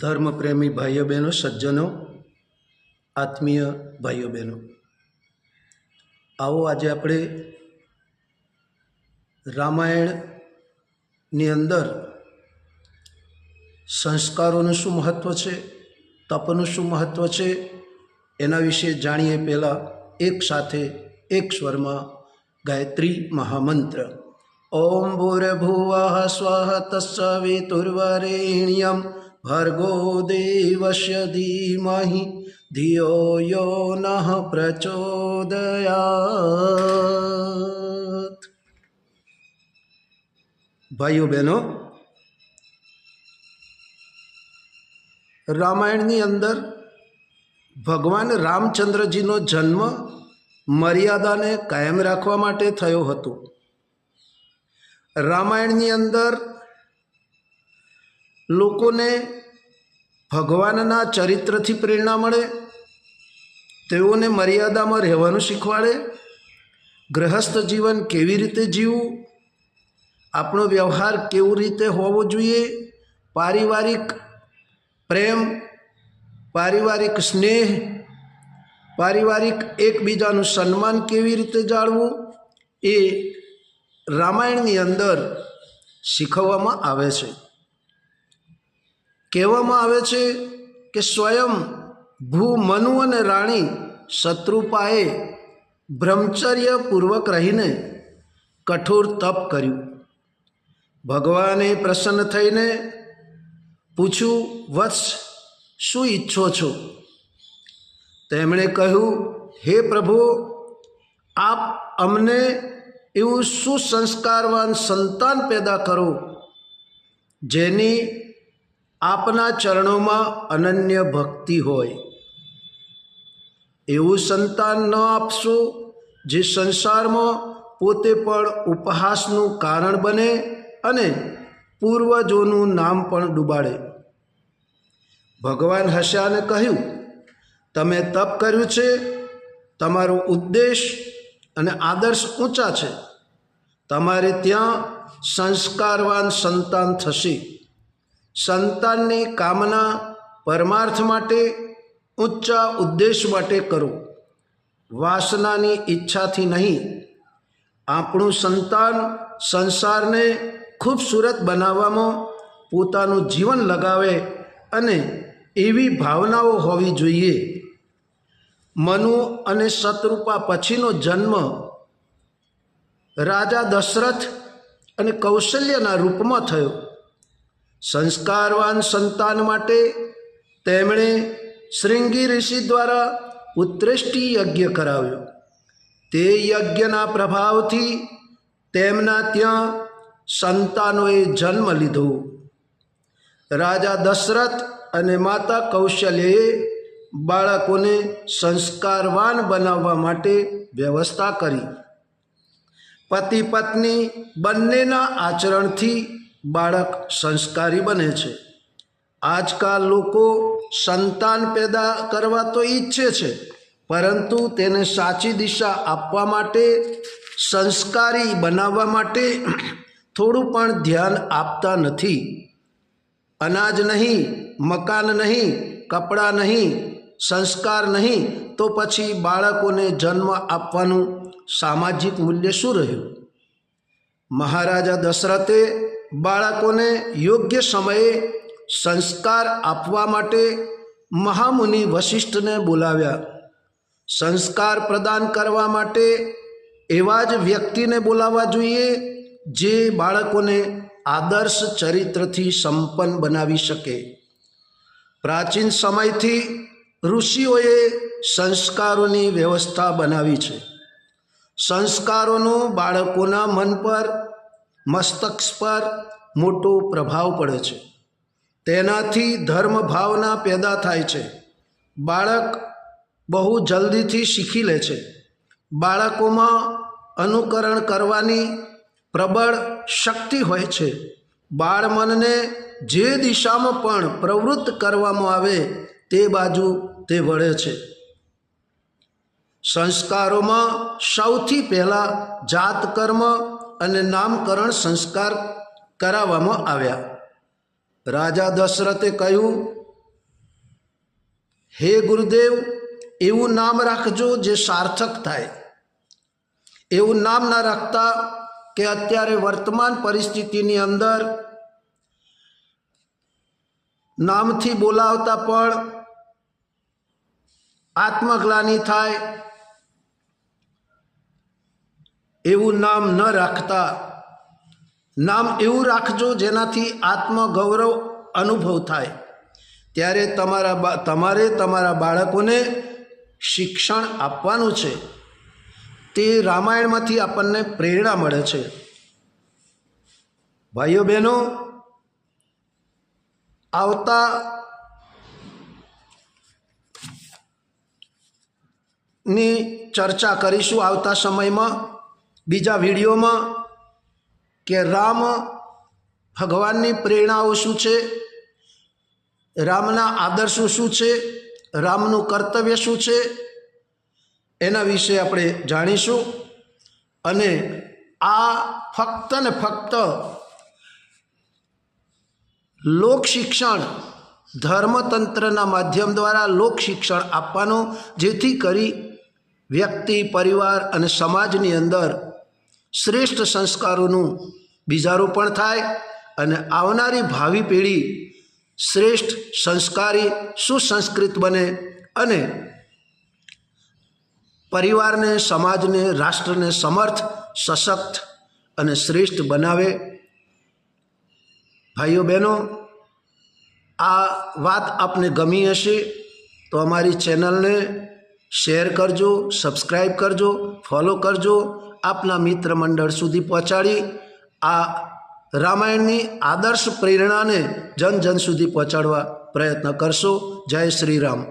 ધર્મપ્રેમી ભાઈઓ બહેનો, સજ્જનો, આત્મીય ભાઈઓ બહેનો. આવો આજે આપણે રામાયણની અંદર સંસ્કારોનું શું મહત્ત્વ છે, તપનું શું મહત્ત્વ છે, એના વિશે જાણીએ પહેલાં એક સાથે એક સ્વરમાં ગાયત્રી મહામંત્ર. ઓમ ભૂર્ભુવઃ સ્વઃ તત્સવિતુર્વરેણ્યમ ભર્ગો देवस्य धीमहि ધિયો યો नः प्रचोदयात्। ભાઈઓ બહેનો રામાયણની અંદર ભગવાન રામચંદ્રજીનો જન્મ મર્યાદાને કાયમ રાખવા માટે થયો હતો રામાયણની અંદર લોકોને ભગવાનના ચરિત્રથી પ્રેરણા મળે, તેઓને મર્યાદામાં રહેવાનું શીખવાડે, ગ્રહસ્થ જીવન કેવી રીતે જીવવું, આપણો વ્યવહાર કેવી રીતે હોવો જોઈએ, પારિવારિક પ્રેમ, પારિવારિક સ્નેહ, પારિવારિક એકબીજાનું સન્માન કેવી રીતે જાળવું, એ રામાયણની અંદર શીખવવામાં આવે છે. કહેવામાં આવે છે કે સ્વયં ભૂ મનુ અને રાણી શત્રુપાએ બ્રહ્મચર્યપૂર્વક રહીને કઠોર તપ કર્યું. ભગવાને પ્રસન્ન થઈને પૂછ્યું, વત્સ, શું ઈચ્છો છો? તેમણે કહ્યું, હે પ્રભુ, આપ અમને એવું સુસંસ્કારવાન સંતાન પેદા કરો, જેની આપના ચરણોમાં અનન્ય ભક્તિ હોય. એવું સંતાન ન આપશો જે સંસારમાં પોતે પણ ઉપહાસનું કારણ બને અને પૂર્વજોનું નામ પણ ડૂબાડે. ભગવાન હસ્યાને કહ્યું, તમે તપ કર્યું છે, તમારો ઉદ્દેશ અને આદર્શ ઊંચા છે. તમારે ત્યાં સંસ્કારવાન સંતાન થશે. સંતાનની કામના પરમાર્થ માટે, ઊંચા ઉદ્દેશ માટે કરો. વાસનાની ઈચ્છાથી નહીં. આપણું સંતાન સંસારને ખૂબસૂરત બનાવવામાં પોતાનું જીવન લગાવે અને એવી ભાવનાઓ હોવી જોઈએ. મનુ અને શત્રુપા પછીનો જન્મ રાજા દશરથ અને કૌશલ્યના રૂપમાં થયો. સંસ્કારવાન સંતાન માટે તેમણે શ્રીંગી ઋષિ દ્વારા ઉત્કૃષ્ટિ યજ્ઞ કરાવ્યો. તે યજ્ઞના પ્રભાવથી તેમના ત્યાં સંતાનોએ જન્મ લીધો. રાજા દશરથ અને માતા કૌશલ્યએ બાળકોને સંસ્કારવાન બનાવવા માટે વ્યવસ્થા કરી. પતિ પત્ની બંનેના આચરણથી બાળક સંસ્કારી બને છે. આજકાલ લોકો સંતાન પેદા કરવા તો ઈચ્છે છે, પરંતુ તેને સાચી દિશા આપવા માટે, સંસ્કારી બનાવવા માટે થોડું પણ ધ્યાન આપતા નથી. અનાજ નહીં, મકાન નહીં, કપડાં નહીં, સંસ્કાર નહીં, તો પછી બાળકોને જન્મ આપવાનું સામાજિક મૂલ્ય શું રહ્યું? મહારાજા દશરથે બાળકોને યોગ્ય સમયે સંસ્કાર આપવા માટે મહામુનિ વશિષ્ઠને બોલાવ્યા. સંસ્કાર પ્રદાન કરવા માટે એવા જ વ્યક્તિને બોલાવવા જોઈએ જે બાળકોને આદર્શ ચરિત્રથી સંપન્ન બનાવી શકે. પ્રાચીન સમયથી ઋષિઓએ સંસ્કારોની વ્યવસ્થા બનાવી છે. સંસ્કારોનો બાળકોના મન પર મસ્તક પર મોટો પ્રભાવ પડે છે. તેનાથી ધર્મ ભાવના પેદા થાય છે. બાળક બહુ જલ્દીથી શીખી લે છે. બાળકોમાં અનુકરણ કરવાની પ્રબળ શક્તિ હોય છે. બાળ મનને જે દિશામાં પણ પ્રવૃત્ત કરવામાં આવે તે બાજુ તે વળે છે. સંસ્કારોમાં સૌથી પહેલાં જાત કર્મ અને નામકરણ સંસ્કાર કરાવવામાં આવ્યા. રાજા દશરથે કહ્યું, હે ગુરુદેવ, એવું નામ રાખજો જે સાર્થક થાય. એવું નામ ના રાખતા કે અત્યારે વર્તમાન પરિસ્થિતિની અંદર નામથી બોલાવતા પણ આત્મગ્લાની થાય એવું નામ ન રાખતા. નામ એવું રાખજો જેનાથી આત્મગૌરવ અનુભવ થાય. ત્યારે તમારા તમારે તમારા બાળકોને શિક્ષણ આપવાનું છે. તે રામાયણમાંથી આપણને પ્રેરણા મળે છે. ભાઈઓ બહેનો આવતા ની ચર્ચા કરીશું આવતા સમયમાં. બીજા વિડીયોમાં કે રામ ભગવાનની પ્રેરણાઓ શું છે? રામના આદર્શો શું છે? રામનું કર્તવ્ય શું છે? એના વિશે આપણે જાણીશું. અને આ ફક્ત ને ફક્ત લોક શિક્ષણ ધર્મતંત્રના માધ્યમ દ્વારા લોક શિક્ષણ આપવાનું, જેથી કરી વ્યક્તિ, પરિવાર અને સમાજની અંદર શ્રેષ્ઠ સંસ્કારોનું બીજારોપણ થાય અને આવનારી ભાવિ પેઢી શ્રેષ્ઠ સંસ્કારી સુસંસ્કૃત બને અને પરિવારને, સમાજને, રાષ્ટ્રને સમર્થ, સશક્ત અને શ્રેષ્ઠ બનાવે. ભાઈઓ, બહેનો, આ વાત આપને ગમી હશે તો અમારી ચેનલને શેર કરજો સબસ્ક્રાઈબ કરજો, ફોલો કરજો આપના મિત્ર મંડળ સુધી પહોંચાડી આ રામાયણની આદર્શ પ્રેરણાને જન જન સુધી પહોંચાડવા પ્રયત્ન કરશો. જય શ્રી રામ.